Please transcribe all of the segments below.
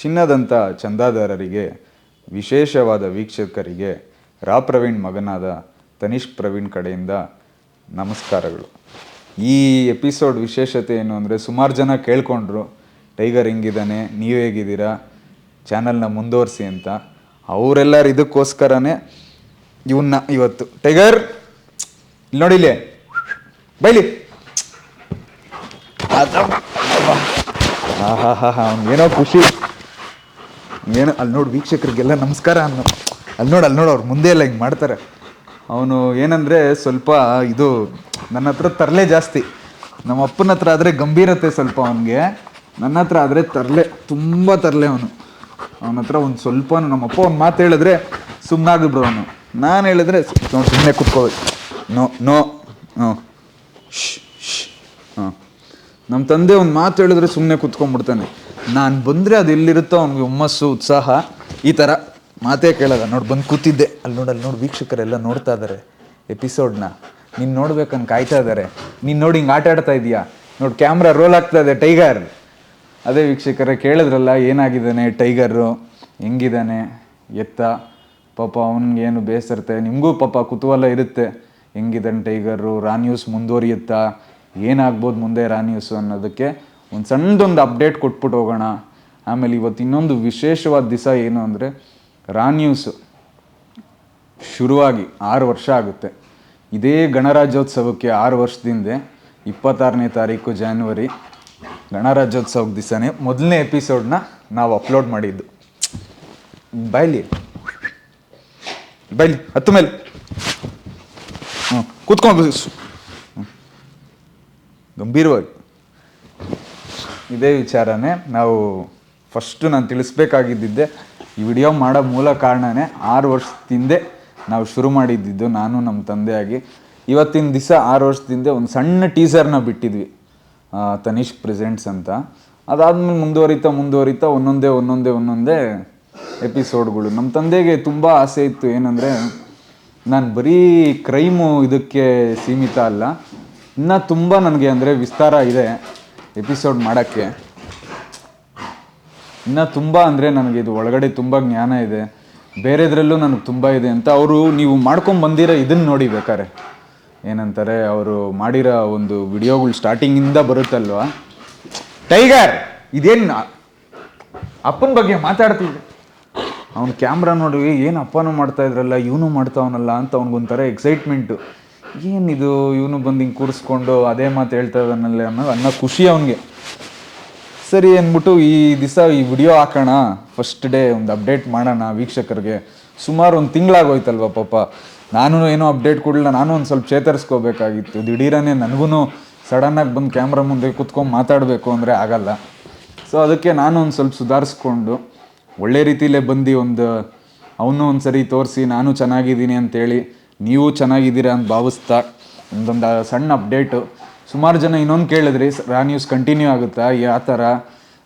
ಚಿನ್ನದಂಥ ಚಂದಾದಾರರಿಗೆ ವಿಶೇಷವಾದ ವೀಕ್ಷಕರಿಗೆ ರಾ ಪ್ರವೀಣ್ ಮಗನಾದ ತನಿಷ್ಕ್ ಪ್ರವೀಣ್ ಕಡೆಯಿಂದ ನಮಸ್ಕಾರಗಳು. ಈ ಎಪಿಸೋಡ್ ವಿಶೇಷತೆ ಏನು ಅಂದರೆ ಸುಮಾರು ಜನ ಕೇಳ್ಕೊಂಡ್ರು ಟೈಗರ್ ಹೆಂಗಿದ್ದಾನೆ ನೀವು ಹೇಗಿದ್ದೀರಾ? ಚಾನಲ್ನ ಮುಂದುವರಿಸಿ ಅಂತ. ಅವರೆಲ್ಲರೂ ಇದಕ್ಕೋಸ್ಕರನೇ ಇವನ್ನ ಇವತ್ತು. ಟೈಗರ್ ಇಲ್ಲಿ ನೋಡಿಲಿ ಬೈಲಿ. ಹಾ ಹಾ ಹಾ ಏನೋ ಖುಷಿ. ಏನು, ಅಲ್ಲಿ ನೋಡು ವೀಕ್ಷಕರಿಗೆಲ್ಲ ನಮಸ್ಕಾರ ಅನ್ನೋ ಅಲ್ಲಿ ನೋಡು ಅಲ್ಲಿ ನೋಡು, ಅವ್ರು ಮುಂದೆ ಎಲ್ಲ ಹಿಂಗೆ ಮಾಡ್ತಾರೆ. ಅವನು ಏನಂದರೆ ಸ್ವಲ್ಪ ಇದು ನನ್ನ ಹತ್ರ ತರಲೆ ಜಾಸ್ತಿ. ನಮ್ಮ ಅಪ್ಪನ ಹತ್ರ ಆದರೆ ಗಂಭೀರತೆ ಸ್ವಲ್ಪ ಅವನಿಗೆ. ನನ್ನ ಹತ್ರ ಆದರೆ ತರಲೆ, ತುಂಬ ತರಲೆ ಅವನು. ಅವನ ಹತ್ರ ಒಂದು ಸ್ವಲ್ಪ ನಮ್ಮ ಅಪ್ಪ ಒಂದು ಮಾತು ಹೇಳಿದ್ರೆ ಸುಮ್ಮನಾಗಿಬ್ರು ಅವನು. ನಾನು ಹೇಳಿದ್ರೆ ಸುಮ್ಮನೆ ಕುತ್ಕೋಬೇಕು ನೋ ನೋ ಹ್ಞೂ ಹಾಂ ನಮ್ಮ ತಂದೆ ಒಂದು ಮಾತು ಹೇಳಿದ್ರೆ ಸುಮ್ಮನೆ ಕುತ್ಕೊಂಡ್ಬಿಡ್ತಾನೆ. ನಾನು ಬಂದರೆ ಅದು ಎಲ್ಲಿರುತ್ತೋ ಅವ್ನಿಗೆ ಹುಮ್ಮಸ್ಸು, ಉತ್ಸಾಹ, ಈ ಥರ ಮಾತೇ ಕೇಳಲ್ಲ. ನೋಡಿ, ಬಂದು ಕೂತಿದ್ದೆ. ಅಲ್ಲಿ ನೋಡಿ ಅಲ್ಲಿ ನೋಡಿ, ವೀಕ್ಷಕರೆಲ್ಲ ನೋಡ್ತಾ ಇದ್ದಾರೆ ಎಪಿಸೋಡ್ನ ನೀನು ನೋಡ್ಬೇಕಂತ ಕಾಯ್ತಾ ಇದ್ದಾರೆ ನೀನು ನೋಡಿ ಹಿಂಗೆ ಆಟ ಆಡ್ತಾ ಇದೀಯಾ? ನೋಡಿ ಕ್ಯಾಮ್ರಾ ರೋಲ್ ಆಗ್ತಾ ಇದೆ ಟೈಗರ್ ಅದೇ ವೀಕ್ಷಕರೇ ಕೇಳಿದ್ರಲ್ಲ, ಏನಾಗಿದ್ದಾನೆ ಟೈಗರು ಹೆಂಗಿದ್ದಾನೆ? ಎತ್ತ? ಪಾಪ ಅವನಿಗೇನು ಬೇಸರತ್ತೆ ನಿಮಗೂ ಪಾಪ ಕುತೂಹಲ ಇರುತ್ತೆ. ಹೆಂಗಿದ್ದಾನೆ ಟೈಗರು ರಾ ನ್ಯೂಸ್ ಮುಂದುವರಿಯುತ್ತಾ? ಏನಾಗ್ಬೋದು ಮುಂದೆ ರಾ ನ್ಯೂಸು ಅನ್ನೋದಕ್ಕೆ. ಒಂದು ಸಣ್ಣದೊಂದು ಅಪ್ಡೇಟ್ ಕೊಟ್ಬಿಟ್ಟು ಹೋಗೋಣ. ಆಮೇಲೆ ಇವತ್ತು ಇನ್ನೊಂದು ವಿಶೇಷವಾದ ದಿವಸ ಏನು ಅಂದರೆ ರಾ ನ್ಯೂಸು ಶುರುವಾಗಿ ಆರು ವರ್ಷ ಆಗುತ್ತೆ. ಇದೇ ಗಣರಾಜ್ಯೋತ್ಸವಕ್ಕೆ ಆರು ವರ್ಷದಿಂದ ಇಪ್ಪತ್ತಾರನೇ ತಾರೀಕು ಜಾನ್ವರಿ ಗಣರಾಜ್ಯೋತ್ಸವದ ದಿವಸನೇ ಮೊದಲನೇ ಎಪಿಸೋಡ್ನ ನಾವು ಅಪ್ಲೋಡ್ ಮಾಡಿದ್ದು. ಬೈಲಿ ಬೈಲಿ ಹತ್ತು ಮೇಲೆ. ಹ್ಞೂ ಕೂತ್ಕೊಂಡು. ಗಂಭೀರವಾಗಿ. ಇದೇ ವಿಚಾರನೇ ನಾವು ಫಸ್ಟು ನಾನು ತಿಳಿಸ್ಬೇಕಾಗಿದ್ದಿದ್ದೆ, ಈ ವಿಡಿಯೋ ಮಾಡೋ ಮೂಲ ಕಾರಣನೇ ಆರು ವರ್ಷದಿಂದೆ ನಾವು ಶುರು ಮಾಡಿದ್ದಿದ್ದು ನಾನು ನಮ್ಮ ತಂದೆಯಾಗಿ. ಇವತ್ತಿನ ದಿವಸ ಆರು ವರ್ಷದಿಂದ ಒಂದು ಸಣ್ಣ ಟೀಸರ್ನ ಬಿಟ್ಟಿದ್ವಿ ತನಿಷ್ಕ್ ಪ್ರೆಸೆಂಟ್ಸ್ ಅಂತ. ಅದಾದಮೇಲೆ ಮುಂದುವರಿತಾ ಮುಂದುವರಿತಾ, ಒಂದೊಂದೇ ಒಂದೊಂದೇ ಒಂದೊಂದೇ ಎಪಿಸೋಡ್ಗಳು ನಮ್ಮ ತಂದೆಗೆ ತುಂಬ ಆಸೆ ಇತ್ತು ಏನಂದರೆ, ನಾನು ಬರೀ ಕ್ರೈಮು ಇದಕ್ಕೆ ಸೀಮಿತ ಅಲ್ಲ, ಇನ್ನೂ ತುಂಬ ನನಗೆ ಅಂದರೆ ವಿಸ್ತಾರ ಇದೆ. ಎಪಿಸೋಡ್ ಮಾಡೋಕ್ಕೆ ಇನ್ನು ತುಂಬ ಅಂದರೆ ನನಗೆ ಇದು ಒಳಗಡೆ ತುಂಬ ಜ್ಞಾನ ಇದೆ. ಬೇರೆದ್ರಲ್ಲೂ ನನಗೆ ತುಂಬ ಇದೆ ಅಂತ ಅವರು ನೀವು ಮಾಡ್ಕೊಂಡು ಬಂದಿರೋ ಇದನ್ನು ನೋಡಿ ಬೇಕಾರೆ. ಏನಂತಾರೆ, ಅವರು ಮಾಡಿರೋ ಒಂದು ವಿಡಿಯೋಗಳು ಸ್ಟಾರ್ಟಿಂಗಿಂದ ಬರುತ್ತಲ್ವ? ಟೈಗರ್, ಇದೇನು ಅಪ್ಪನ ಬಗ್ಗೆ ಮಾತಾಡ್ತಿದ್ದೆ. ಅವ್ನು ಕ್ಯಾಮ್ರಾ ನೋಡಿ ಏನು ಅಪ್ಪನೂ ಮಾಡ್ತಾ ಇದ್ರಲ್ಲ, ಇವನು ಮಾಡ್ತಾವನಲ್ಲ ಅಂತ ಅವ್ನಿಗೊಂಥರ ಎಕ್ಸೈಟ್ಮೆಂಟು ಏನಿದು ಇವನು ಬಂದು ಹಿಂಗೆ ಕೂರಿಸ್ಕೊಂಡು ಅದೇ ಮಾತು ಹೇಳ್ತಾ ಇದ್ದಾನಲ್ಲ ಅನ್ನೋದು ಅನ್ನೋ ಖುಷಿ ಅವನಿಗೆ. ಸರಿ ಅಂದ್ಬಿಟ್ಟು ಈ ದಿವಸ ಈ ವಿಡಿಯೋ ಹಾಕೋಣ. ಫಸ್ಟ್ ಡೇ ಒಂದು ಅಪ್ಡೇಟ್ ಮಾಡೋಣ ವೀಕ್ಷಕರಿಗೆ. ಸುಮಾರು ಒಂದು ತಿಂಗಳಾಗೋಯ್ತಲ್ವ ಪಾಪ. ನಾನು ಏನೋ ಅಪ್ಡೇಟ್ ಕೊಡಲಿಲ್ಲ. ನಾನು ಒಂದು ಸ್ವಲ್ಪ ಚೇತರಿಸ್ಕೋಬೇಕಾಗಿತ್ತು. ದಿಢೀರನೇ ನನಗೂ ಸಡನ್ನಾಗಿ ಬಂದು ಕ್ಯಾಮ್ರಾ ಮುಂದೆ ಕುತ್ಕೊಂಡು ಮಾತಾಡಬೇಕು ಅಂದರೆ ಆಗಲ್ಲ. ಸೊ ಅದಕ್ಕೆ ನಾನು ಒಂದು ಸ್ವಲ್ಪ ಸುಧಾರಿಸ್ಕೊಂಡು, ಒಳ್ಳೆ ರೀತಿಲೇ ಬಂದು ಒಂದು, ಅವನು ಒಂದು ಸರಿ ತೋರಿಸಿ, ನಾನು ಚೆನ್ನಾಗಿದ್ದೀನಿ ಅಂತೇಳಿ ನೀವು ಚೆನ್ನಾಗಿದ್ದೀರಾ ಅಂತ ಭಾವಿಸ್ತಾ ಒಂದೊಂದು ಸಣ್ಣ ಅಪ್ಡೇಟು ಸುಮಾರು ಜನ ಇನ್ನೊಂದು ಕೇಳಿದ್ರಿ ರಾ ನ್ಯೂಸ್ ಕಂಟಿನ್ಯೂ ಆಗುತ್ತಾ? ಯಾವ ಥರ?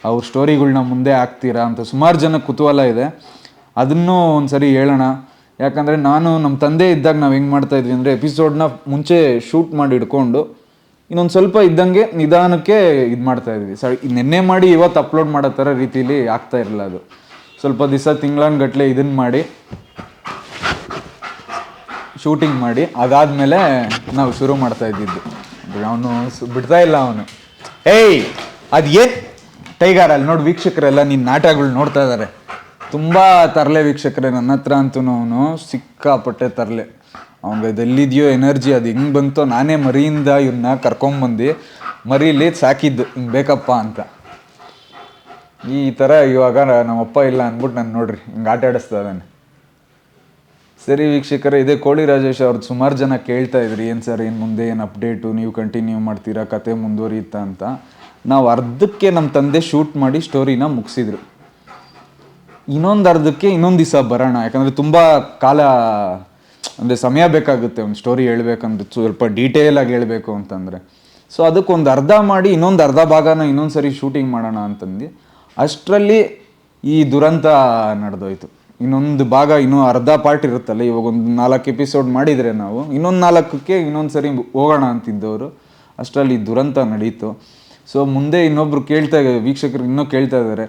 ಅವ್ರ ಸ್ಟೋರಿಗಳ್ನ ಮುಂದೆ ಹಾಕ್ತೀರಾ? ಅಂತ ಸುಮಾರು ಜನ ಕುತೂಹಲ ಇದೆ. ಅದನ್ನು ಒಂದು ಸರಿ ಹೇಳೋಣ. ಯಾಕಂದರೆ ನಾನು ನಮ್ಮ ತಂದೆ ಇದ್ದಾಗ ನಾವು ಹೆಂಗೆ ಮಾಡ್ತಾ ಇದ್ವಿ ಅಂದರೆ ಎಪಿಸೋಡ್ನ ಮುಂಚೆ ಶೂಟ್ ಮಾಡಿ ಇಟ್ಕೊಂಡು, ಇನ್ನೊಂದು ಸ್ವಲ್ಪ ಇದ್ದಂಗೆ ನಿಧಾನಕ್ಕೆ ಇದು ಮಾಡ್ತಾ ಇದ್ವಿ. ಸ ನಿನ್ನೆ ಮಾಡಿ ಇವತ್ತು ಅಪ್ಲೋಡ್ ಮಾಡೋ ಥರ ರೀತಿಲಿ ಆಗ್ತಾ ಇರಲಿಲ್ಲ ಅದು. ಸ್ವಲ್ಪ ದಿವಸ ತಿಂಗಳನ್ಗಟ್ಲೆ ಇದನ್ನು ಮಾಡಿ ಶೂಟಿಂಗ್ ಮಾಡಿ, ಅದಾದ್ಮೇಲೆ ನಾವು ಶುರು ಮಾಡ್ತಾ ಇದ್ದಿದ್ದು. ಅವನು ಬಿಡ್ತಾ ಇಲ್ಲ ಅವನು. ಏಯ್, ಅದು ಏನು? ಟೈಗರ್ ಅಲ್ಲಿ ನೋಡಿ ವೀಕ್ಷಕರೆಲ್ಲ ನಿನ್ನ ನಾಟಕಗಳು ನೋಡ್ತಾ ಇದ್ದಾರೆ ತುಂಬ ತರಲೆ ವೀಕ್ಷಕರೇ ನನ್ನ ಹತ್ರ ಅಂತೂ ಅವನು ಸಿಕ್ಕಾಪಟ್ಟೆ ತರಲೆ. ಅವನಿಗೆ ಅದೆಲ್ಲಿದೆಯೋ ಎನರ್ಜಿ, ಅದು ಹೆಂಗೆ ಬಂತೋ ನಾನೇ ಮರಿಯಿಂದ ಇವನ್ನ ಕರ್ಕೊಂಬಂದು ಮರೀಲಿ ಸಾಕಿದ್ದು, ಹಿಂಗೆ ಬೇಕಪ್ಪ ಅಂತ. ಈ ಥರ ಇವಾಗ ನಮ್ಮಪ್ಪ ಇಲ್ಲ ಅಂದ್ಬಿಟ್ಟು ನಾನು ನೋಡ್ರಿ, ಹಿಂಗೆ ಆಟ ಆಡಿಸ್ತಾ ಇದ್ದಾನೆ ಸರಿ ವೀಕ್ಷಕರೇ, ಇದೇ ಕೋಳಿ ರಾಜೇಶ್ ಅವ್ರದ್ದು ಸುಮಾರು ಜನ ಕೇಳ್ತಾ ಇದ್ರಿ, ಏನು ಸರ್, ಏನು ಮುಂದೆ, ಏನು ಅಪ್ಡೇಟು ನೀವು ಕಂಟಿನ್ಯೂ ಮಾಡ್ತೀರಾ, ಕತೆ ಮುಂದುವರಿಯುತ್ತಾ ಅಂತ. ನಾವು ಅರ್ಧಕ್ಕೆ ನಮ್ಮ ತಂದೆ ಶೂಟ್ ಮಾಡಿ ಸ್ಟೋರಿನ ಮುಗಿಸಿದ್ರು. ಇನ್ನೊಂದು ಅರ್ಧಕ್ಕೆ ಇನ್ನೊಂದು ದಿವಸ ಬರೋಣ, ಯಾಕಂದರೆ ತುಂಬ ಕಾಲ, ಅಂದರೆ ಸಮಯ ಬೇಕಾಗುತ್ತೆ, ಒಂದು ಸ್ಟೋರಿ ಹೇಳ್ಬೇಕಂದ್ರೆ ಸ್ವಲ್ಪ ಡೀಟೇಲಾಗಿ ಹೇಳಬೇಕು ಅಂತಂದರೆ. ಸೊ ಅದಕ್ಕೊಂದು ಅರ್ಧ ಮಾಡಿ, ಇನ್ನೊಂದು ಅರ್ಧ ಭಾಗನ ಇನ್ನೊಂದು ಸರಿ ಶೂಟಿಂಗ್ ಮಾಡೋಣ ಅಂತಂದು. ಅಷ್ಟರಲ್ಲಿ ಈ ದುರಂತ ನಡೆದೋಯ್ತು. ಇನ್ನೊಂದು ಭಾಗ, ಇನ್ನೂ ಅರ್ಧ ಪಾರ್ಟ್ ಇರುತ್ತಲ್ಲ, ಇವಾಗ ಒಂದು ನಾಲ್ಕು ಎಪಿಸೋಡ್ ಮಾಡಿದರೆ ನಾವು. ಇನ್ನೊಂದು ನಾಲ್ಕಕ್ಕೆ ಇನ್ನೊಂದು ಸರಿ ಹೋಗೋಣ ಅಂತಿದ್ದವರು. ಅಷ್ಟರಲ್ಲಿ ದುರಂತ ನಡೀತು. ಸೊ ಮುಂದೆ ಇನ್ನೊಬ್ರು ಕೇಳ್ತಾ ವೀಕ್ಷಕರು ಇನ್ನೂ ಕೇಳ್ತಾ ಇದ್ದಾರೆ,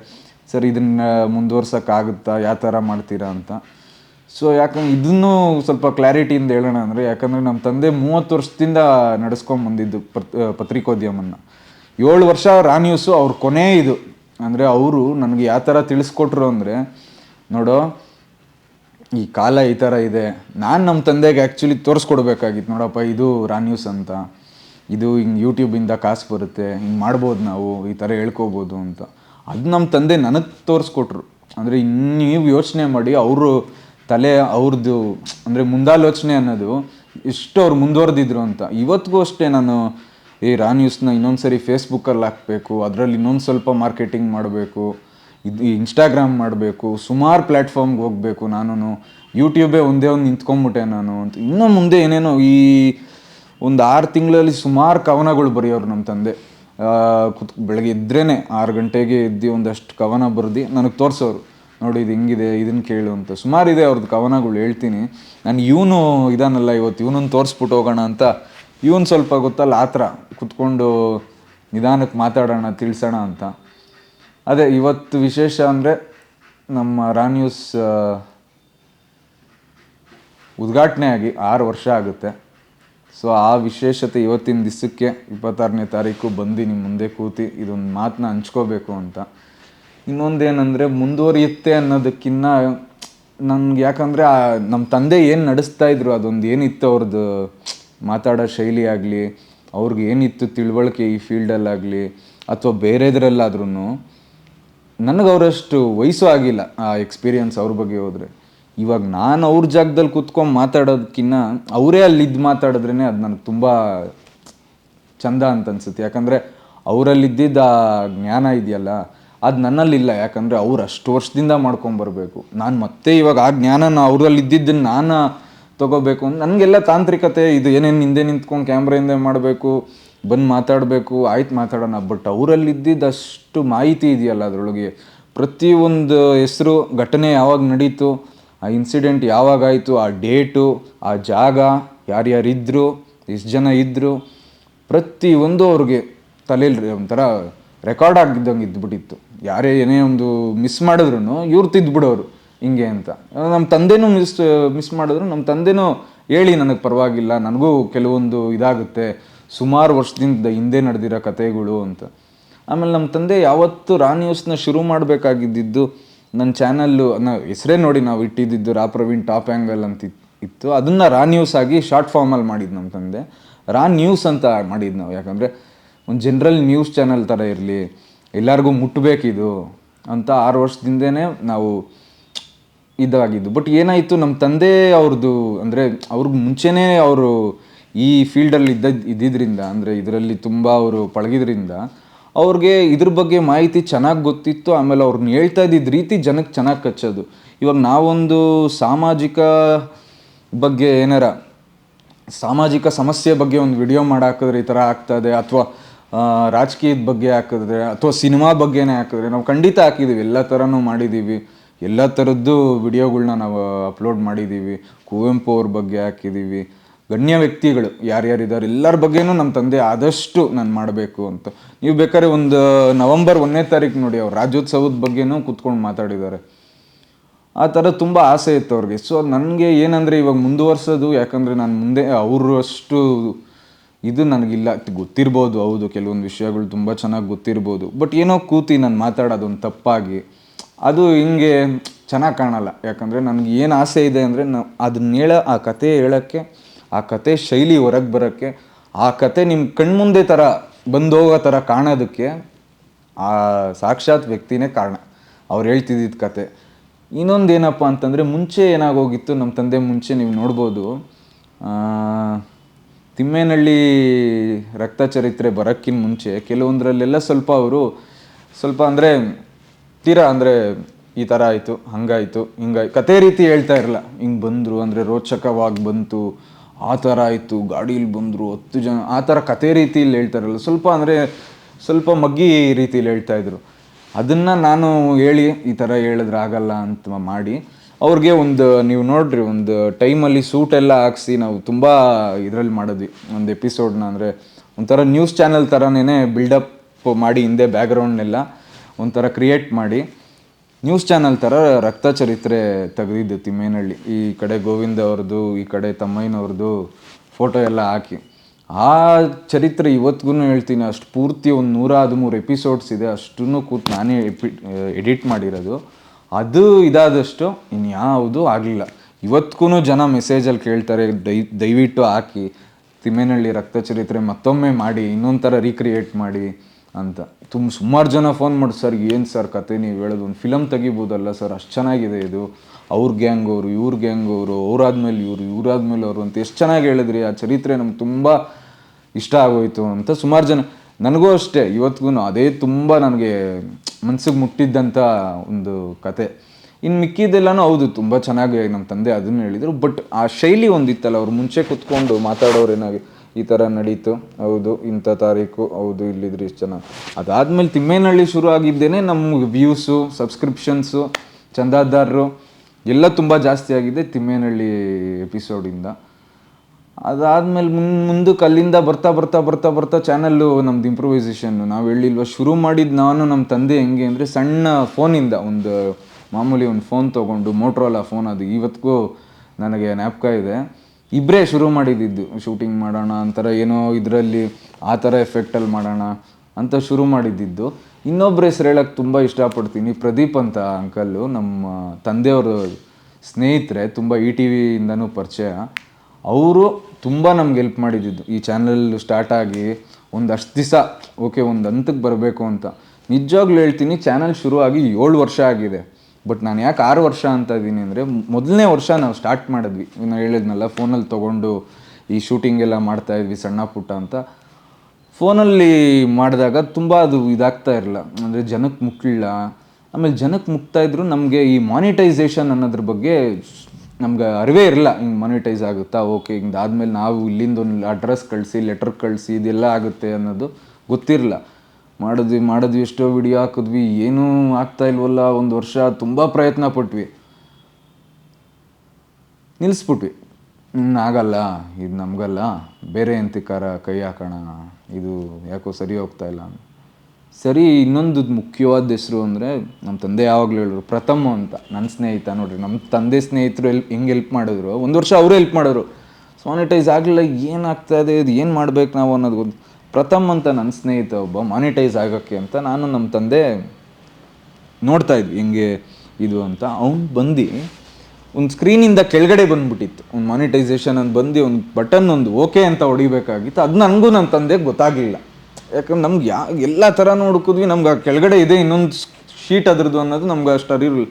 ಸರ್, ಇದನ್ನ ಮುಂದುವರ್ಸೋಕ್ಕಾಗುತ್ತಾ? ಯಾವ ಥರ ಮಾಡ್ತೀರಾ ಅಂತ? ಸೊ ಯಾಕಂದ್ರೆ ಇದನ್ನು ಸ್ವಲ್ಪ ಕ್ಲಾರಿಟಿಯಿಂದ ಹೇಳೋಣ ಅಂದರೆ, ಯಾಕಂದರೆ ನಮ್ಮ ತಂದೆ ಮೂವತ್ತು ವರ್ಷದಿಂದ ನಡೆಸ್ಕೊಂಡು ಬಂದಿದ್ದು ಪತ್, ಪತ್ರಿಕೋದ್ಯಮನ್ನು. ಏಳು ವರ್ಷ ರಾ ನ್ಯೂಸು ಅವ್ರ ಕೊನೆ ಇದು. ಅಂದರೆ, ಅವರು ನನಗೆ ಯಾವ ಥರ ತಿಳಿಸ್ಕೊಟ್ರು ಅಂದರೆ ನೋಡೋ, ಈ ಕಾಲ ಈ ಥರ ಇದೆ. ನಾನು ನಮ್ಮ ತಂದೆಗೆ ಆ್ಯಕ್ಚುಲಿ ತೋರಿಸ್ಕೊಡ್ಬೇಕಾಗಿತ್ತು. ನೋಡಪ್ಪ, ಇದು ರಾ ನ್ಯೂಸ್ ಅಂತ. ಇದು ಹಿಂಗೆ ಯೂಟ್ಯೂಬಿಂದ ಕಾಸು ಬರುತ್ತೆ. ಹಿಂಗೆ ಮಾಡ್ಬೋದು ನಾವು. ಈ ಥರ ಹೇಳ್ಕೋಬೋದು ಅಂತ. ಅದು ನಮ್ಮ ತಂದೆ ನನಗೆ ತೋರಿಸ್ಕೊಟ್ರು. ಅಂದರೆ ನೀವು ಯೋಚನೆ ಮಾಡಿ ಅವರು ತಲೆ ಅವ್ರದ್ದು ಅಂದರೆ ಮುಂದಾಲೋಚನೆ ಅನ್ನೋದು ಎಷ್ಟು ಅವ್ರು ಮುಂದುವರೆದಿದ್ರು ಅಂತ. ಇವತ್ತಿಗೂ ಅಷ್ಟೇ ನಾನು ಈ ರಾ ನ್ಯೂಸ್ನ ಇನ್ನೊಂದು ಸರಿ ಫೇಸ್ಬುಕ್ಕಲ್ಲಿ ಹಾಕಬೇಕು. ಅದರಲ್ಲಿ ಇನ್ನೊಂದು ಸ್ವಲ್ಪ ಮಾರ್ಕೆಟಿಂಗ್ ಮಾಡಬೇಕು. ಇದು ಇನ್ಸ್ಟಾಗ್ರಾಮ್ ಮಾಡಬೇಕು, ಸುಮಾರು ಪ್ಲ್ಯಾಟ್ಫಾರ್ಮ್ಗೆ ಹೋಗಬೇಕು ನಾನು ಯೂಟ್ಯೂಬೇ ಒಂದೇ ಒಂದು ನಿಂತ್ಕೊಂಡ್ಬಿಟ್ಟೆ ನಾನು ಅಂತ. ಇನ್ನೂ ಮುಂದೆ ಏನೇನೋ ಈ ಒಂದು ಆರು ತಿಂಗಳಲ್ಲಿ ಸುಮಾರು ಕವನಗಳು ಬರೆಯೋರು ನಮ್ಮ ತಂದೆ. ಕುತ್, ಬೆಳಗ್ಗೆ ಇದ್ರೇ ಆರು ಗಂಟೆಗೆ ಎದ್ದು ಒಂದಷ್ಟು ಕವನ ಬರೆದು, ನನಗೆ ತೋರಿಸೋರು, ನೋಡಿ ಇದು ಹಿಂಗಿದೆ ಇದನ್ನು ಕೇಳು ಅಂತ. ಸುಮಾರು ಇದೆ ಅವ್ರದ್ದು ಕವನಗಳು, ಹೇಳ್ತೀನಿ. ನಾನು ಇವನು ಇದಾನಲ್ಲ ಇವತ್ತು ಇವನನ್ನು ತೋರಿಸ್ಬಿಟ್ಟು ಹೋಗೋಣ ಅಂತ. ಇವನು ಸ್ವಲ್ಪ ಗೊತ್ತಲ್ಲ ಆ ಥರ ಕುತ್ಕೊಂಡು ನಿಧಾನಕ್ಕೆ ಮಾತಾಡೋಣ, ತಿಳಿಸೋಣ ಅಂತ. ಅದೇ, ಇವತ್ತು ವಿಶೇಷ ಅಂದರೆ ನಮ್ಮ ರಾ ನ್ಯೂಸ್ ಉದ್ಘಾಟನೆಯಾಗಿ ಆರು ವರ್ಷ ಆಗುತ್ತೆ. ಸೊ, ಆ ವಿಶೇಷತೆ ಇವತ್ತಿನ ದಿವಸಕ್ಕೆ ಇಪ್ಪತ್ತಾರನೇ ತಾರೀಕು ಬಂದು ನಿಮ್ಮ ಮುಂದೆ ಕೂತಿ ಇದೊಂದು ಮಾತನ್ನ ಹಂಚ್ಕೋಬೇಕು ಅಂತ. ಇನ್ನೊಂದೇನೆಂದರೆ, ಮುಂದುವರಿಯುತ್ತೆ ಅನ್ನೋದಕ್ಕಿನ್ನ ನನ್ಗೆ ಯಾಕಂದರೆ ನಮ್ಮ ತಂದೆ ಏನು ನಡೆಸ್ತಾ ಇದ್ರು ಅದೊಂದು ಏನಿತ್ತು ಅವ್ರದ್ದು ಮಾತಾಡೋ ಶೈಲಿ ಆಗಲಿ, ಅವ್ರಿಗೆ ಏನಿತ್ತು ತಿಳುವಳಿಕೆ ಈ ಫೀಲ್ಡಲ್ಲಾಗಲಿ ಅಥವಾ ಬೇರೆದ್ರಲ್ಲಾದ್ರೂ ನನಗೆ ಅವರಷ್ಟು ವಯಸ್ಸು ಆಗಿಲ್ಲ ಆ ಎಕ್ಸ್ಪೀರಿಯನ್ಸ್ ಅವ್ರ ಬಗ್ಗೆ ಹೋದರೆ. ಇವಾಗ ನಾನು ಅವ್ರ ಜಾಗದಲ್ಲಿ ಕೂತ್ಕೊಂಡು ಮಾತಾಡೋದಕ್ಕಿಂತ ಅವರೇ ಅಲ್ಲಿ ಇದ್ದು ಮಾತಾಡಿದ್ರೇ ಅದು ನನಗೆ ತುಂಬ ಚಂದ ಅಂತ ಅನ್ಸುತ್ತೆ ಯಾಕಂದರೆ ಅವರಲ್ಲಿದ್ದಿದ್ದ ಆ ಜ್ಞಾನ ಇದೆಯಲ್ಲ, ಅದು ನನ್ನಲ್ಲಿಲ್ಲ. ಯಾಕಂದರೆ ಅವ್ರು ಅಷ್ಟು ವರ್ಷದಿಂದ ಮಾಡ್ಕೊಂಬರ್ಬೇಕು ನಾನು ಮತ್ತೆ ಇವಾಗ ಆ ಜ್ಞಾನನ ಅವರಲ್ಲಿ ಇದ್ದಿದ್ದನ್ನು ನಾನು ತಗೋಬೇಕು. ನನಗೆಲ್ಲ ತಾಂತ್ರಿಕತೆ, ಇದು ಏನೇನು ಹಿಂದೆ ನಿಂತ್ಕೊಂಡು ಕ್ಯಾಮ್ರಾ ಹಿಂದೆ ಮಾಡಬೇಕು ಬಂದು ಮಾತಾಡಬೇಕು, ಆಯ್ತು ಮಾತಾಡೋಣ. ಬಟ್ ಅವರಲ್ಲಿ ಮಾಹಿತಿ ಇದೆಯಲ್ಲ ಅದರೊಳಗೆ. ಪ್ರತಿಯೊಂದು ಹೆಸರು, ಘಟನೆ ಯಾವಾಗ ನಡೀತು, ಆ ಇನ್ಸಿಡೆಂಟ್ ಯಾವಾಗ ಆಯಿತು, ಆ ಡೇಟು ಆ ಜಾಗ ಯಾರ್ಯಾರಿದ್ದರು ಎಷ್ಟು ಜನ ಇದ್ದರು ಪ್ರತಿಯೊಂದು ಅವ್ರಿಗೆ ತಲೆಯಲ್ಲಿ ಒಂಥರ ರೆಕಾರ್ಡ್ ಆಗಿದ್ದಂಗೆ ಇದ್ದುಬಿಟ್ಟಿತ್ತು ಯಾರೇ ಏನೇ ಒಂದು ಮಿಸ್ ಮಾಡಿದ್ರು ಇವ್ರು ತಿದ್ದುಬಿಡೋರು ಹಿಂಗೆ ಅಂತ. ನಮ್ಮ ತಂದೆನೂ ಮಿಸ್ ಮಿಸ್ ಮಾಡಿದ್ರು ನಮ್ಮ ತಂದೆನೂ ಹೇಳಿ ನನಗೆ ಪರವಾಗಿಲ್ಲ, ನನಗೂ ಕೆಲವೊಂದು ಇದಾಗುತ್ತೆ. ಸುಮಾರು ವರ್ಷದಿಂದ ಹಿಂದೆ ನಡೆದಿರೋ ಕಥೆಗಳು ಅಂತ. ಆಮೇಲೆ ನಮ್ಮ ತಂದೆ ಯಾವತ್ತು ರಾ ನ್ಯೂಸ್ನ ಶುರು ಮಾಡಬೇಕಾಗಿದ್ದು ನನ್ನ ಚಾನಲ್ಲು ಹೆಸರೇ ನೋಡಿ ನಾವು ಇಟ್ಟಿದ್ದಿದ್ದು ರಾ ಪ್ರವೀಣ್ ಟಾಪ್ ಆ್ಯಂಗಲ್ ಅಂತ ಇತ್ತು. ಅದನ್ನು ರಾ ನ್ಯೂಸ್ ಆಗಿ ಶಾರ್ಟ್ ಫಾರ್ಮಲ್ಲಿ ಮಾಡಿದ್ದು ನಮ್ಮ ತಂದೆ. ರಾ ನ್ಯೂಸ್ ಅಂತ ಮಾಡಿದ್ದು ನಾವು. ಯಾಕಂದರೆ ಒಂದು ಜನರಲ್ ನ್ಯೂಸ್ ಚಾನಲ್ ಥರ ಇರಲಿ, ಎಲ್ಲರಿಗೂ ಮುಟ್ಟಬೇಕಿದು ಅಂತ ಆರು ವರ್ಷದಿಂದನೇ ನಾವು ಇದಾಗಿದ್ದು. ಬಟ್ ಏನಾಯಿತು, ನಮ್ಮ ತಂದೆ ಅವ್ರದ್ದು, ಅಂದರೆ ಅವ್ರಿಗೆ ಮುಂಚೆನೇ ಅವರು ಈ ಫೀಲ್ಡಲ್ಲಿ ಇದ್ದ ಇದ್ದಿದ್ದರಿಂದ ಅಂದರೆ ಇದರಲ್ಲಿ ತುಂಬ ಅವರು ಪಳಗಿದ್ರಿಂದ, ಅವ್ರಿಗೆ ಇದ್ರ ಬಗ್ಗೆ ಮಾಹಿತಿ ಚೆನ್ನಾಗಿ ಗೊತ್ತಿತ್ತು, ಆಮೇಲೆ ಅವ್ರನ್ನ ಹೇಳ್ತಾ ಇದ್ದಿದ್ದ ರೀತಿ ಜನಕ್ಕೆ ಚೆನ್ನಾಗಿ ಕಚ್ಚೋದು. ಇವಾಗ ನಾವೊಂದು ಸಾಮಾಜಿಕ ಬಗ್ಗೆ ಏನಾರ, ಸಾಮಾಜಿಕ ಸಮಸ್ಯೆ ಬಗ್ಗೆ ಒಂದು ವಿಡಿಯೋ ಮಾಡಾಕಿದ್ರೆ ಈ ಥರ ಆಗ್ತದೆ ಅಥವಾ ರಾಜಕೀಯದ ಬಗ್ಗೆ ಹಾಕಿದ್ರೆ, ಅಥವಾ ಸಿನಿಮಾ ಬಗ್ಗೆನೇ ಹಾಕಿದ್ರೆ, ನಾವು ಖಂಡಿತ ಹಾಕಿದ್ದೀವಿ ಎಲ್ಲ ಥರನೂ ಮಾಡಿದ್ದೀವಿ ಎಲ್ಲ ಥರದ್ದು ವಿಡಿಯೋಗಳ್ನ ನಾವು ಅಪ್ಲೋಡ್ ಮಾಡಿದ್ದೀವಿ ಕುವೆಂಪು ಅವ್ರ ಬಗ್ಗೆ ಹಾಕಿದ್ದೀವಿ ಗಣ್ಯ ವ್ಯಕ್ತಿಗಳು, ಯಾರ್ಯಾರಿದ್ದಾರೆ, ಎಲ್ಲರ ಬಗ್ಗೆನೂ ನಮ್ಮ ತಂದೆ ಆದಷ್ಟು ನಾನು ಮಾಡಬೇಕು ಅಂತ. ನೀವು ಬೇಕಾದ್ರೆ ಒಂದು ನವಂಬರ್ ಒಂದನೇ ತಾರೀಕು ನೋಡಿ, ಅವ್ರು ರಾಜ್ಯೋತ್ಸವದ ಬಗ್ಗೆನೂ ಕೂತ್ಕೊಂಡು ಮಾತಾಡಿದ್ದಾರೆ. ಆ ಥರ ತುಂಬ ಆಸೆ ಇತ್ತು ಅವ್ರಿಗೆ. ಸೊ ನನಗೆ ಏನಂದರೆ ಇವಾಗ ಮುಂದುವರ್ಸೋದು, ಯಾಕಂದರೆ ನಾನು ಮುಂದೆ ಅವರು ಅಷ್ಟು ಇದು ನನಗಿಲ್ಲ. ಗೊತ್ತಿರ್ಬೋದು, ಹೌದು, ಕೆಲವೊಂದು ವಿಷಯಗಳು ತುಂಬ ಚೆನ್ನಾಗಿ ಗೊತ್ತಿರ್ಬೋದು. ಬಟ್ ಏನೋ ಕೂತಿ ನಾನು ಮಾತಾಡೋದು ಒಂದು ತಪ್ಪಾಗಿ, ಅದು ಹಿಂಗೆ ಚೆನ್ನಾಗಿ ಕಾಣಲ್ಲ. ಯಾಕಂದರೆ ನನಗೆ ಏನು ಆಸೆ ಇದೆ ಅಂದರೆ ನಾವು ಅದನ್ನ ಹೇಳೋ, ಆ ಕತೆ ಹೇಳೋಕ್ಕೆ ಆ ಕತೆ ಶೈಲಿ ಹೊರಗೆ ಬರೋಕ್ಕೆ, ಆ ಕತೆ ನಿಮ್ಮ ಕಣ್ಮುಂದೆ ಥರ ಬಂದೋಗೋ ಥರ ಕಾಣೋದಕ್ಕೆ ಆ ಸಾಕ್ಷಾತ್ ವ್ಯಕ್ತಿನೇ ಕಾರಣ. ಅವ್ರು ಹೇಳ್ತಿದ್ದಿದ್ದ ಕತೆ. ಇನ್ನೊಂದು ಏನಪ್ಪ ಅಂತಂದರೆ ಮುಂಚೆ ಏನಾಗೋಗಿತ್ತು ನಮ್ಮ ತಂದೆ ಮುಂಚೆ ನೀವು ನೋಡ್ಬೋದು ತಿಮ್ಮೇನಹಳ್ಳಿ ರಕ್ತ ಚರಿತ್ರೆ ಬರೋಕ್ಕಿಂತ ಮುಂಚೆ ಕೆಲವೊಂದರಲ್ಲೆಲ್ಲ ಸ್ವಲ್ಪ ಅವರು ಸ್ವಲ್ಪ ಅಂದರೆ ತೀರಾ ಅಂದರೆ ಈ ಥರ ಆಯಿತು, ಹಂಗಾಯಿತು ಹಿಂಗಾಯ್ತು ಕತೆ ರೀತಿ ಹೇಳ್ತಾ ಇರಲ್ಲ. ಹಿಂಗೆ ಬಂದರು ಅಂದರೆ ರೋಚಕವಾಗಿ ಬಂತು ಆ ಥರ ಆಯಿತು ಗಾಡೀಲಿ ಬಂದರು ಹತ್ತು ಜನ, ಆ ಥರ ಕತೆ ರೀತಿಯಲ್ಲಿ ಹೇಳ್ತಾರಲ್ಲ, ಸ್ವಲ್ಪ ಅಂದರೆ ಸ್ವಲ್ಪ ಮಗ್ಗಿ ರೀತಿಯಲ್ಲಿ ಹೇಳ್ತಾ ಇದ್ರು. ಅದನ್ನು ನಾನು ಹೇಳಿ ಈ ಥರ ಹೇಳಿದ್ರೆ ಆಗಲ್ಲ ಅಂತ ಮಾಡಿ, ಅವ್ರಿಗೆ ಒಂದು, ನೀವು ನೋಡ್ರಿ, ಒಂದು ಟೈಮಲ್ಲಿ ಸೂಟ್ ಎಲ್ಲ ಹಾಕ್ಸಿ ನಾವು ತುಂಬ ಇದರಲ್ಲಿ ಮಾಡಿದ್ವಿ. ಒಂದು ಎಪಿಸೋಡ್ನ ಅಂದರೆ ಒಂಥರ ನ್ಯೂಸ್ ಚಾನೆಲ್ ಥರನೇ ಬಿಲ್ಡಪ್ ಮಾಡಿ ಹಿಂದೆ ಬ್ಯಾಕ್ಗ್ರೌಂಡ್ನೆಲ್ಲ ಒಂಥರ ಕ್ರಿಯೇಟ್ ಮಾಡಿ ನ್ಯೂಸ್ ಚಾನಲ್ ಥರ ರಕ್ತ ಚರಿತ್ರೆ ತೆಗೆದಿದ್ದು ತಿಮ್ಮೇನಹಳ್ಳಿ ಈ ಕಡೆ ಗೋವಿಂದ ಅವ್ರದ್ದು, ಈ ಕಡೆ ತಮ್ಮಯ್ಯನವ್ರದ್ದು ಫೋಟೋ ಎಲ್ಲ ಹಾಕಿ. ಆ ಚರಿತ್ರೆ ಇವತ್ತಿಗೂ ಹೇಳ್ತೀನಿ, ಅಷ್ಟು ಪೂರ್ತಿ ಒಂದು ನೂರ ಹದಿಮೂರು ಎಪಿಸೋಡ್ಸ್ ಇದೆ, ಅಷ್ಟನ್ನು ಕೂತು ನಾನೇ ಎಪಿ ಎಡಿಟ್ ಮಾಡಿರೋದು. ಅದು ಇದಾದಷ್ಟು ಇನ್ಯಾವುದು ಆಗಲಿಲ್ಲ. ಇವತ್ತಿಗೂ ಜನ ಮೆಸೇಜಲ್ಲಿ ಕೇಳ್ತಾರೆ ದಯ್ ದಯವಿಟ್ಟು ಹಾಕಿ ತಿಮ್ಮೇನಹಳ್ಳಿ ರಕ್ತ ಚರಿತ್ರೆ ಮತ್ತೊಮ್ಮೆ ಮಾಡಿ, ಇನ್ನೊಂದು ಥರ ರೀಕ್ರಿಯೇಟ್ ಮಾಡಿ. ಅಂತ. ತುಂಬ ಸುಮಾರು ಜನ ಫೋನ್ ಮಾಡಿ ಸರ್, ಏನು ಸರ್ ಕತೆ ನೀವು ಹೇಳೋದು? ಒಂದು ಫಿಲಮ್ ತೆಗಿಬೋದಲ್ಲ ಸರ್, ಅಷ್ಟು ಚೆನ್ನಾಗಿದೆ ಇದು. ಅವ್ರ ಗ್ಯಾಂಗ್ ಅವರು, ಇವ್ರ ಗ್ಯಾಂಗ್ ಅವರು, ಅವ್ರಾದ್ಮೇಲೆ ಇವರು, ಇವ್ರಾದ್ಮೇಲೆ ಅವರು ಅಂತ ಎಷ್ಟು ಚೆನ್ನಾಗಿ ಹೇಳಿದ್ರಿ. ಆ ಚರಿತ್ರೆ ನಮ್ಗೆ ತುಂಬ ಇಷ್ಟ ಆಗೋಯಿತು ಅಂತ ಸುಮಾರು ಜನ. ನನಗೂ ಅಷ್ಟೇ ಇವತ್ತಿಗೂ ಅದೇ ತುಂಬ ನನಗೆ ಮನಸ್ಸಿಗೆ ಮುಟ್ಟಿದ್ದಂಥ ಒಂದು ಕತೆ. ಇನ್ನು ಮಿಕ್ಕಿದ್ದೆಲ್ಲನೂ ಹೌದು, ತುಂಬ ಚೆನ್ನಾಗಿ ನಮ್ಮ ತಂದೆ ಅದನ್ನು ಹೇಳಿದರು. ಬಟ್ ಆ ಶೈಲಿ ಒಂದಿತ್ತಲ್ಲ, ಅವ್ರು ಮುಂಚೆ ಕುತ್ಕೊಂಡು ಮಾತಾಡೋರು ಏನಾಗಿ ಈ ಥರ ನಡೀತು. ಹೌದು, ಇಂಥ ತಾರೀಕು. ಹೌದು, ಇಲ್ಲಿದ್ರೆ ಇಷ್ಟು ಜನ. ಅದಾದಮೇಲೆ ತಿಮ್ಮೇನಹಳ್ಳಿ ಶುರು ಆಗಿದ್ದೇನೆ. ನಮ್ಮ ವ್ಯೂಸು ಸಬ್ಸ್ಕ್ರಿಪ್ಷನ್ಸು ಚಂದಾದಾರರು, ಎಲ್ಲ ತುಂಬ ಜಾಸ್ತಿ ಆಗಿದೆ ತಿಮ್ಮೇನಹಳ್ಳಿ ಎಪಿಸೋಡಿಂದ ಅದಾದ್ಮೇಲೆ ಮುನ್, ಮುಂದಕ್ಕೆ ಅಲ್ಲಿಂದ ಬರ್ತಾ ಬರ್ತಾ ಬರ್ತಾ ಬರ್ತಾ ಚಾನಲ್ಲು ನಮ್ದು ಇಂಪ್ರೂವೈಸೇಷನ್ನು ನಾವು ಹೇಳಿಲ್ವ, ಶುರು ಮಾಡಿದ್ದು ನಾನು ನಮ್ಮ ತಂದೆ ಹೆಂಗೆ ಅಂದರೆ ಸಣ್ಣ ಫೋನಿಂದ ಒಂದು ಮಾಮೂಲಿ ಒಂದು ಫೋನ್ ತೊಗೊಂಡು ಮೋಟ್ರೋಲ ಫೋನ್ ಅದು. ಇವತ್ತಿಗೂ ನನಗೆ ಜ್ಞಾಪಕ ಇದೆ. ಇಬ್ಬರೇ ಶುರು ಮಾಡಿದ್ದು ಶೂಟಿಂಗ್ ಮಾಡೋಣ ಅಂತಾರೆ ಏನೋ ಇದರಲ್ಲಿ ಆ ಥರ ಎಫೆಕ್ಟಲ್ಲಿ ಮಾಡೋಣ ಅಂತ ಶುರು ಮಾಡಿದ್ದಿದ್ದು ಇನ್ನೊಬ್ಬರ ಹೆಸರು ಹೇಳಕ್ಕೆ ತುಂಬ ಇಷ್ಟಪಡ್ತೀನಿ ಪ್ರದೀಪ್ ಅಂತ ಅಂಕಲ್ಲು ನಮ್ಮ ತಂದೆಯವರು ಸ್ನೇಹಿತರೆ, ತುಂಬ ಇ ಟಿ ವಿಯಿಂದನೂ ಪರಿಚಯ. ಅವರು ತುಂಬ ನಮ್ಗೆ ಹೆಲ್ಪ್ ಮಾಡಿದ್ದು ಈ ಚಾನಲ್ ಸ್ಟಾರ್ಟ್ ಆಗಿ ಒಂದಷ್ಟು ದಿವಸ ಓಕೆ ಒಂದು ಹಂತಕ್ಕೆ ಬರಬೇಕು ಅಂತ. ನಿಜವಾಗ್ಲೂ ಹೇಳ್ತೀನಿ ಚಾನಲ್ ಶುರು ಆಗಿ ಏಳು ವರ್ಷ ಆಗಿದೆ. ಬಟ್ ನಾನು ಯಾಕೆ ಆರು ವರ್ಷ ಅಂತ ಇದ್ದೀನಿ ಅಂದರೆ ಮೊದಲನೇ ವರ್ಷ ನಾವು ಸ್ಟಾರ್ಟ್ ಮಾಡಿದ್ವಿ. ನಾನು ಹೇಳಿದ್ನಲ್ಲ ಫೋನಲ್ಲಿ ತೊಗೊಂಡು ಈ ಶೂಟಿಂಗ್ ಎಲ್ಲ ಮಾಡ್ತಾ ಇದ್ವಿ ಸಣ್ಣ ಪುಟ್ಟ ಅಂತ. ಫೋನಲ್ಲಿ ಮಾಡಿದಾಗ ತುಂಬ ಅದು ಇದಾಗ್ತಾ ಇರಲಿಲ್ಲ. ಅಂದರೆ ಜನಕ್ಕೆ ಮುಕ್ಕಿಲ್ಲ ಆಮೇಲೆ ಜನಕ್ಕೆ ಮುಕ್ತಾ ಇದ್ರು ನಮಗೆ ಈ ಮಾನಿಟೈಸೇಷನ್ ಅನ್ನೋದ್ರ ಬಗ್ಗೆ ನಮ್ಗೆ ಅರಿವೇ ಇರಲ್ಲ ಹಿಂಗೆ ಮಾನಿಟೈಸ್ ಆಗುತ್ತಾ? ಓಕೆ ಹಿಂಗೆ ಆದಮೇಲೆ ನಾವು ಇಲ್ಲಿಂದ ಒಂದು ಅಡ್ರೆಸ್ ಕಳಿಸಿ ಲೆಟರ್ ಕಳಿಸಿ, ಇದೆಲ್ಲ ಆಗುತ್ತೆ ಅನ್ನೋದು ಗೊತ್ತಿರಲ್ಲ ಮಾಡಿದ್ವಿ ಮಾಡಿದ್ವಿ, ಎಷ್ಟೋ ವಿಡಿಯೋ ಹಾಕಿದ್ವಿ, ಏನೂ ಆಗ್ತಾ ಇಲ್ವಲ್ಲ, ಒಂದು ವರ್ಷ, ತುಂಬ ಪ್ರಯತ್ನ ಪಟ್ವಿ. ನಿಲ್ಲಿಸ್ಬಿಟ್ವಿ ಆಗಲ್ಲ, ಇದು ನಮಗಲ್ಲ, ಬೇರೆ ಎಂತಿಕಾರ ಕೈ ಹಾಕೋಣ, ಇದು ಯಾಕೋ ಸರಿ ಹೋಗ್ತಾ ಇಲ್ಲ ಸರಿ, ಇನ್ನೊಂದು ಮುಖ್ಯವಾದ ಹೆಸರು ಅಂದರೆ ನಮ್ಮ ತಂದೆ ಯಾವಾಗಲೂ ಹೇಳಿದ್ರು, ಪ್ರಥಮ ಅಂತ ನನ್ನ ಸ್ನೇಹಿತ ನೋಡ್ರಿ ನಮ್ಮ ತಂದೆ ಸ್ನೇಹಿತರು ಎಲ್ಪ್ ಹೆಂಗೆ ಹೆಲ್ಪ್ ಮಾಡಿದ್ರು, ಒಂದು ವರ್ಷ ಅವರು ಹೆಲ್ಪ್ ಮಾಡಿದ್ರು. ಸೊನಿಟೈಸ್ ಆಗಲಿಲ್ಲ ಏನಾಗ್ತಾ ಇದೆ, ಇದು ಏನು ಮಾಡ್ಬೇಕು ನಾವು ಅನ್ನೋದು ಗೊತ್ತು ಪ್ರಥಮ್ ಅಂತ ನನ್ನ ಸ್ನೇಹಿತ ಒಬ್ಬ ಮಾನಿಟೈಸ್ ಆಗೋಕ್ಕೆ ಅಂತ ನಾನು ನಮ್ಮ ತಂದೆ ನೋಡ್ತಾ ಇದ್ವಿ, ಹೆಂಗೆ ಇದು ಅಂತ. ಅವ್ನು ಬಂದು ಒಂದು ಸ್ಕ್ರೀನಿಂದ ಕೆಳಗಡೆ ಬಂದ್ಬಿಟ್ಟಿತ್ತು. ಒಂದು ಮಾನಿಟೈಸೇಷನ್ ಅಂತ ಬಂದು ಒಂದು ಬಟನ್ ಒಂದು ಓಕೆ ಅಂತ ಹೊಡಿಬೇಕಾಗಿತ್ತು. ಅದು ನನಗೂ ನನ್ನ ತಂದೆಗೆ ಗೊತ್ತಾಗಲಿಲ್ಲ. ಯಾಕಂದ್ರೆ ನಮ್ಗೆ ಯಾ, ಎಲ್ಲ ಥರ ನೋಡ್ಕಿದ್ವಿ. ನಮ್ಗೆ ಆ ಕೆಳಗಡೆ ಇದೆ, ಇನ್ನೊಂದು ಶೀಟ್ ಅದ್ರದ್ದು ಅನ್ನೋದು ನಮ್ಗೆ ಅಷ್ಟು ಅರಿವಿಲ್ಲ.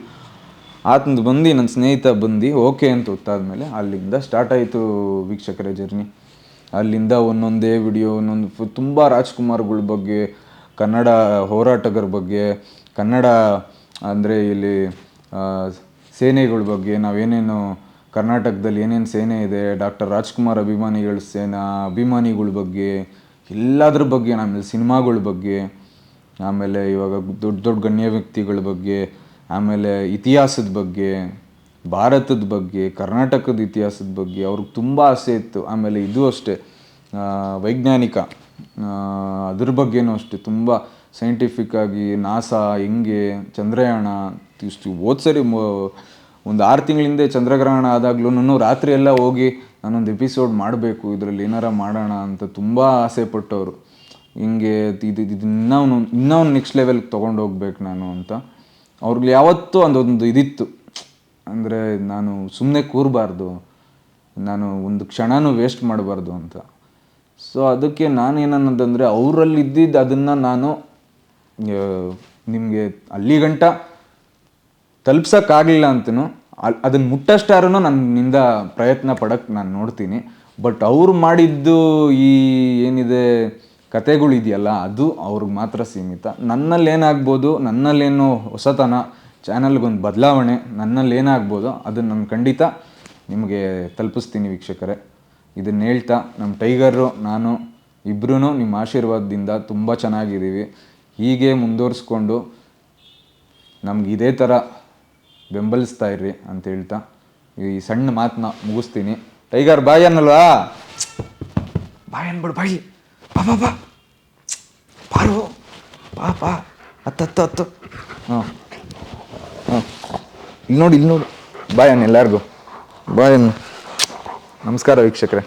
ಆತಂದು ಬಂದು ನನ್ನ ಸ್ನೇಹಿತ ಬಂದು ಓಕೆ ಅಂತ ಗೊತ್ತಾದ್ಮೇಲೆ ಅಲ್ಲಿಂದ ಸ್ಟಾರ್ಟ್ ಆಯಿತು ವೀಕ್ಷಕರ ಜರ್ನಿ ಅಲ್ಲಿಂದ ಒಂದೊಂದೇ ವಿಡಿಯೋ, ಒಂದೊಂದು ತುಂಬ ರಾಜ್ಕುಮಾರ್ಗಳ ಬಗ್ಗೆ, ಕನ್ನಡ ಹೋರಾಟಗಾರ ಬಗ್ಗೆ, ಕನ್ನಡ ಅಂದರೆ ಇಲ್ಲಿ ಸೇನೆಗಳ ಬಗ್ಗೆ, ನಾವೇನೇನು ಕರ್ನಾಟಕದಲ್ಲಿ ಏನೇನು ಸೇನೆ ಇದೆ, ಡಾಕ್ಟರ್ ರಾಜ್ಕುಮಾರ್ ಅಭಿಮಾನಿಗಳ ಸೇನಾ ಅಭಿಮಾನಿಗಳ ಬಗ್ಗೆ, ಎಲ್ಲದ್ರ ಬಗ್ಗೆ, ಆಮೇಲೆ ಸಿನಿಮಾಗಳ ಬಗ್ಗೆ, ಆಮೇಲೆ ಇವಾಗ ದೊಡ್ಡ ದೊಡ್ಡ ಗಣ್ಯ ವ್ಯಕ್ತಿಗಳ ಬಗ್ಗೆ, ಆಮೇಲೆ ಇತಿಹಾಸದ ಬಗ್ಗೆ. ಭಾರತದ ಬಗ್ಗೆ, ಕರ್ನಾಟಕದ ಇತಿಹಾಸದ ಬಗ್ಗೆ ಅವ್ರಿಗೆ ತುಂಬ ಆಸೆ ಇತ್ತು. ಆಮೇಲೆ ಇದು ಅಷ್ಟೇ ವೈಜ್ಞಾನಿಕ ಅದ್ರ ಬಗ್ಗೆನೂ ಅಷ್ಟೇ, ತುಂಬ ಸೈಂಟಿಫಿಕ್ ಆಗಿ ನಾಸಾ, ಹೆಂಗೆ ಚಂದ್ರಯಾನ ಇಷ್ಟು ಹೋದ ಸರಿ ಒಂದು ಆರು ತಿಂಗಳಿಂದ ಚಂದ್ರಗ್ರಹಣ ಆದಾಗ್ಲೂ ರಾತ್ರಿ ಎಲ್ಲ ಹೋಗಿ ನಾನೊಂದು ಎಪಿಸೋಡ್ ಮಾಡಬೇಕು, ಇದರಲ್ಲಿ ಏನಾರ ಮಾಡೋಣ ಅಂತ ತುಂಬ ಆಸೆ ಪಟ್ಟವರು. ಹಿಂಗೆ ಇದು ಇದು ಇನ್ನೂ ಇನ್ನೂ ನೆಕ್ಸ್ಟ್ ಲೆವೆಲ್ಗೆ ತೊಗೊಂಡು ಹೋಗ್ಬೇಕು ನಾನು ಅಂತ. ಅವ್ರಿಗೆ ಯಾವತ್ತೂ ಅದೊಂದು ಇದಿತ್ತು. ಅಂದರೆ ನಾನು ಸುಮ್ಮನೆ ಕೂರಬಾರ್ದು, ನಾನು ಒಂದು ಕ್ಷಣನೂ ವೇಸ್ಟ್ ಮಾಡಬಾರ್ದು ಅಂತ. ಸೊ ಅದಕ್ಕೆ ನಾನೇನನ್ನೋದಂದರೆ ಅವರಲ್ಲಿ ಇದ್ದಿದ್ದು ಅದನ್ನು ನಾನು ನಿಮಗೆ ಅಲ್ಲಿ ಗಂಟ ತಲುಪ್ಸೋಕ್ಕಾಗಲಿಲ್ಲ ಅಂತನೂ, ಅಲ್ ಅದನ್ನು ಮುಟ್ಟಷ್ಟಾರು ನನ್ನಿಂದ ಪ್ರಯತ್ನ ಪಡೋಕ್ಕೆ ನಾನು ನೋಡ್ತೀನಿ. ಬಟ್ ಅವ್ರು ಮಾಡಿದ್ದು ಈ ಏನಿದೆ ಕತೆಗಳಿದೆಯಲ್ಲ, ಅದು ಅವ್ರಿಗೆ ಮಾತ್ರ ಸೀಮಿತ. ನನ್ನಲ್ಲಿ ಏನಾಗ್ಬೋದು ನನ್ನಲ್ಲೇನು ಹೊಸತನ ಚಾನಲ್ಗೊಂದು ಬದಲಾವಣೆ ನನ್ನಲ್ಲಿ ಏನಾಗ್ಬೋದು ಅದನ್ನು ನಾನು ಖಂಡಿತ ನಿಮಗೆ ತಲುಪಿಸ್ತೀನಿ ವೀಕ್ಷಕರೇ. ಇದನ್ನು ಹೇಳ್ತಾ ನಮ್ಮ ಟೈಗರು ನಾನು ಇಬ್ಬರೂ ನಿಮ್ಮ ಆಶೀರ್ವಾದದಿಂದ ತುಂಬ ಚೆನ್ನಾಗಿದ್ದೀವಿ. ಹೀಗೆ ಮುಂದುವರಿಸ್ಕೊಂಡು ನಮ್ಗೆ ಇದೇ ಥರ ಬೆಂಬಲಿಸ್ತಾ ಇರ್ರಿ ಅಂತ ಹೇಳ್ತಾ ಈ ಸಣ್ಣ ಮಾತನ್ನ ಮುಗಿಸ್ತೀನಿ. ಟೈಗರ್ ಬಾಯ್ ಅನ್ನಲ್ವಾ? ಬಾಯ್ ಅನ್ಬಿಡು ಬಾಯಿ. ಬಾ ಬಾ ಪಾರು ಬಾರು. ಬಾ ಬಾ. ಹತ್ತು ಹತ್ತು ಹತ್ತು. ಹಾಂ ಹಾಂ ಇಲ್ಲಿ ನೋಡಿ ಇಲ್ಲಿ ನೋಡು. ಬಾಯ್ ಅಣ್ಣ ಎಲ್ಲರಿಗೂ. ಬಾಯ್ ಅಣ್ಣ. ನಮಸ್ಕಾರ ವೀಕ್ಷಕರೇ.